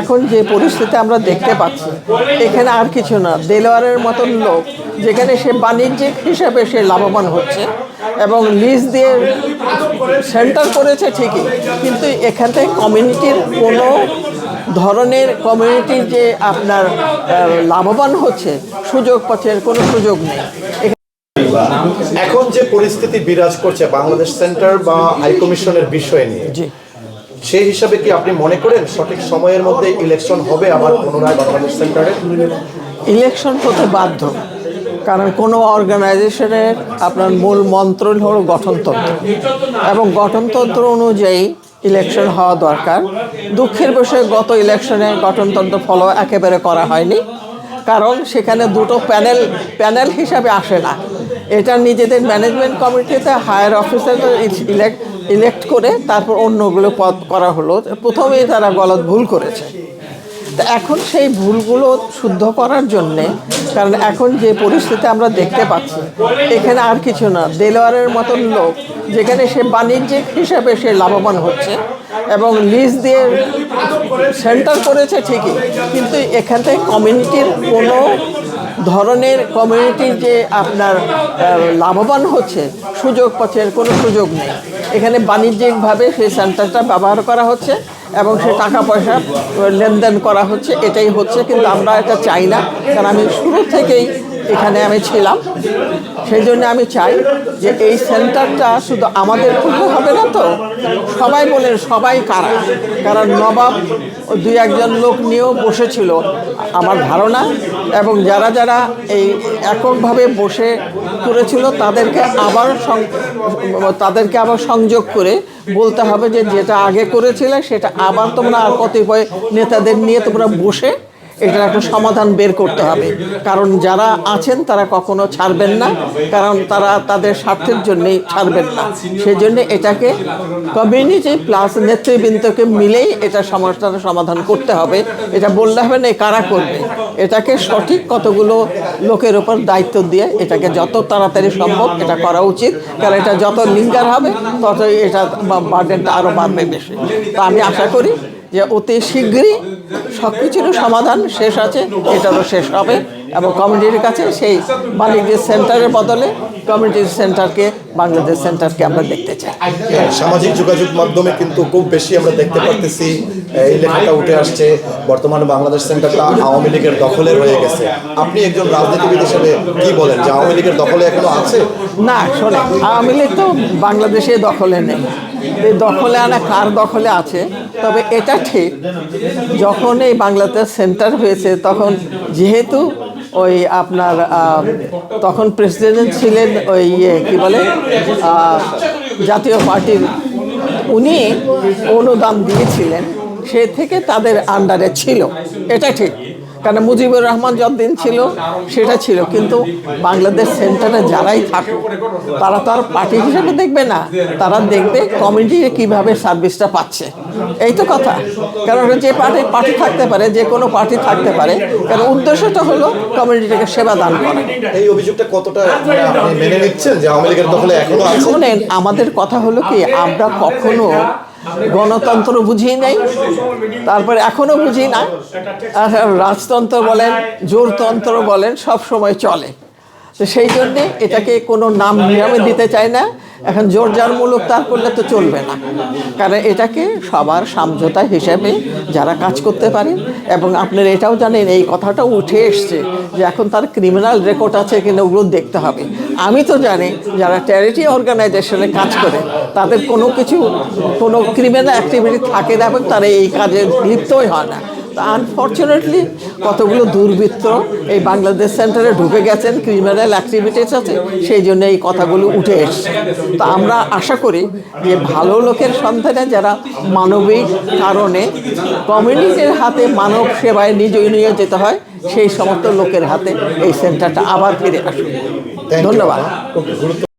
এখন যে পরিস্থিতি আমরা দেখতে পাচ্ছি এখানে আর কিছু না দেলোয়ারের মতন লোক যেখানে সে বাণিজ্যিক হিসাবে সে লাভবান হচ্ছে এবং লিজ দিয়ে সেন্টার করেছে ঠিকই কিন্তু এখান থেকে কমিউনিটির কোনো ধরনের কমিউনিটির যে আপনার লাভবান হচ্ছে সুযোগ পাচ্ছে এর কোনো সুযোগ নেই। এখন যে পরিস্থিতি বিরাজ করছে বাংলাদেশ সেন্টার বা হাইকমিশনের বিষয় নিয়ে জি। সেই হিসাবে কি আপনি মনে করেন সঠিক সময়ের মধ্যে ইলেকশন হবে আবার পুনরায় বাংলাদেশ সেন্টারে? ইলেকশন হতে বাধ্য, কারণ কোনো অর্গানাইজেশনের আপনার মূল মন্ত্র হল গঠনতন্ত্র। এবং গঠনতন্ত্র অনুযায়ী ইলেকশন হওয়া দরকার। দুঃখের বিষয়ে, গত ইলেকশনে গঠনতন্ত্র ফলো একেবারে করা হয়নি। কারণ সেখানে দুটো প্যানেল প্যানেল হিসাবে আসে না। এটা নিজেদের ম্যানেজমেন্ট কমিটিতে হায়ার অফিসার ইলেক্ট ইলেক্ট করে তারপর অন্যগুলো পদ করা হলো। প্রথমেই তারা গলত ভুল করেছে। তা এখন সেই ভুলগুলো শুদ্ধ করার জন্যে, কারণ এখন যে পরিস্থিতি আমরা দেখতে পাচ্ছি, এখানে আর কিছু না। দেলোয়ারের মতন লোক, যেখানে সে বাণিজ্যিক হিসাবে সে লাভবান হচ্ছে এবং লিজ দিয়ে সেন্টার করেছে ঠিকই, কিন্তু এখান থেকে কমিউনিটির কোনো ধরনের কমিউনিটি যে আপনার লাভবান হচ্ছে, সুযোগ এর কোনো সুযোগ নেই। এখানে বাণিজ্যিকভাবে সেই সেন্টারটা ব্যবহার করা হচ্ছে এবং সে টাকা পয়সা লেনদেন করা হচ্ছে, এটাই হচ্ছে, কিন্তু আমরা এটা চাই না। কারণ আমি শুরু থেকেই এখানে আমি ছিলাম। সেই জন্য আমি চাই যে এই সেন্টারটা শুধু আমাদের খুলতে হবে না তো? সবাই বলেন, সবাই কারা? কারণ নবাব দুই একজন লোক নিয়েও বসেছিল আমার ধারণা, এবং যারা যারা এই এককভাবে বসে করেছিল তাদেরকে আবার তাদেরকে আবার সংযোগ করে বলতে হবে যে যেটা আগে করেছিলে সেটা আবার তোমরা আর কতিপয় নেতাদের নিয়ে তোমরা বসে এটার একটা সমাধান বের করতে হবে। কারণ যারা আছেন, তারা কখনো ছাড়বেন না। কারণ তারা তাদের স্বার্থের জন্যই ছাড়বেন না। সেই জন্য এটাকে কমিউনিটি প্লাস নেতৃবৃন্দকে মিলেই এটা সমস্যার সমাধান করতে হবে। এটা বললে হবে না কারা করবে? এটাকে সঠিক কতগুলো লোকের ওপর দায়িত্ব দিয়ে এটাকে যত তাড়াতাড়ি সম্ভব এটা করা উচিত। কারণ এটা যত লিঙ্গার হবে, ততই এটা বার্ডেনটা আরও বাড়বে বেশি। তা আমি আশা করি যে অতি শীঘ্রই সব কিছুরও সমাধান শেষ আছে এটারও শেষ হবে এবং কমিউনিটির কাছে সেই বাণিজ্য সেন্টারের বদলে কমিউনিটি সেন্টারকে বাংলাদেশ সেন্টারকে আমরা দেখতে চাই। সামাজিক যোগাযোগ মাধ্যমে কিন্তু খুব বেশি আমরা দেখতে পারতেছি। এই লেখাটা উঠে আসছে বর্তমানে বাংলাদেশ সেন্টারটা আওয়ামী লীগের দখলে রয়ে গেছে। আপনি একজন রাজনীতিবিদ হিসেবে কি বলেন যে আওয়ামী লীগের দখলে এখনও আছে? না শোনে আওয়ামী লীগ তো বাংলাদেশে দখলে নেই। এই দখলে আনা কার দখলে আছে? তবে এটা ঠিক, যখন এই বাংলাতে সেন্টার হয়েছে, তখন যেহেতু ওই আপনার তখন প্রেসিডেন্ট ছিলেন ওই ইয়ে কী বলে জাতীয় পার্টির, উনি অনুদান দিয়েছিলেন, সে থেকে তাদের আন্ডারে ছিল। এটা ঠিক। কারণ মুজিবুর রহমান যতদিন ছিল সেটা ছিল। কিন্তু বাংলাদেশ সেন্টারে যারাই থাকুক তারা তো আর পার্টি হিসেবে দেখবে না। তারা দেখবে কমিউনিটি কীভাবে সার্ভিসটা পাচ্ছে। এই তো কথা। কারণ যে পার্টি পার্টি থাকতে পারে যে কোনো পার্টি থাকতে পারে। কারণ উদ্দেশ্যটা হলো কমিউনিটিকে সেবা দান করা। এই অভিযোগটা কতটা মেনে নিচ্ছেন যে আওয়ামী লীগের দখলে এখনও আছে? শোনেন আমাদের কথা হলো কি আমরা কখনো গণতন্ত্র বুঝি নাই। তারপরে এখনও বুঝি না। রাজতন্ত্র বলেন, জোরতন্ত্র বলেন, সব সময় চলে। তো সেই জন্যে এটাকে কোনো নাম নিয়মে দিতে চায় না। এখন জোর জারমূলক তার করলে তো চলবে না। কারণ এটাকে সবার সমঝোতা হিসেবে যারা কাজ করতে পারে এবং আপনারা এটাও জানেন, এই কথাটা উঠে এসছে যে এখন তার ক্রিমিনাল রেকর্ড আছে কিনা ওগুলো দেখতে হবে। আমি তো জানি যারা চ্যারিটি অর্গানাইজেশনে কাজ করে, তাদের কোনো কিছু, কোনো ক্রিমিনাল অ্যাক্টিভিটি থাকে না এবং তারা এই কাজে লিপ্তই হয় না। আনফর্চুনেটলি কতগুলো দুর্বৃত্ত এই বাংলাদেশ সেন্টারে ঢুকে গেছেন ক্রিমিনাল অ্যাক্টিভিটিস আছে সেই জন্য এই কথাগুলো উঠে এসছে। তা আমরা আশা করি যে ভালো লোকের সন্ধানে যারা মানবিক কারণে কমিউনিটির হাতে মানব সেবায় নিজ যেতে হয় সেই সমস্ত লোকের হাতে এই সেন্টারটা আবার ফিরে you. ধন্যবাদ।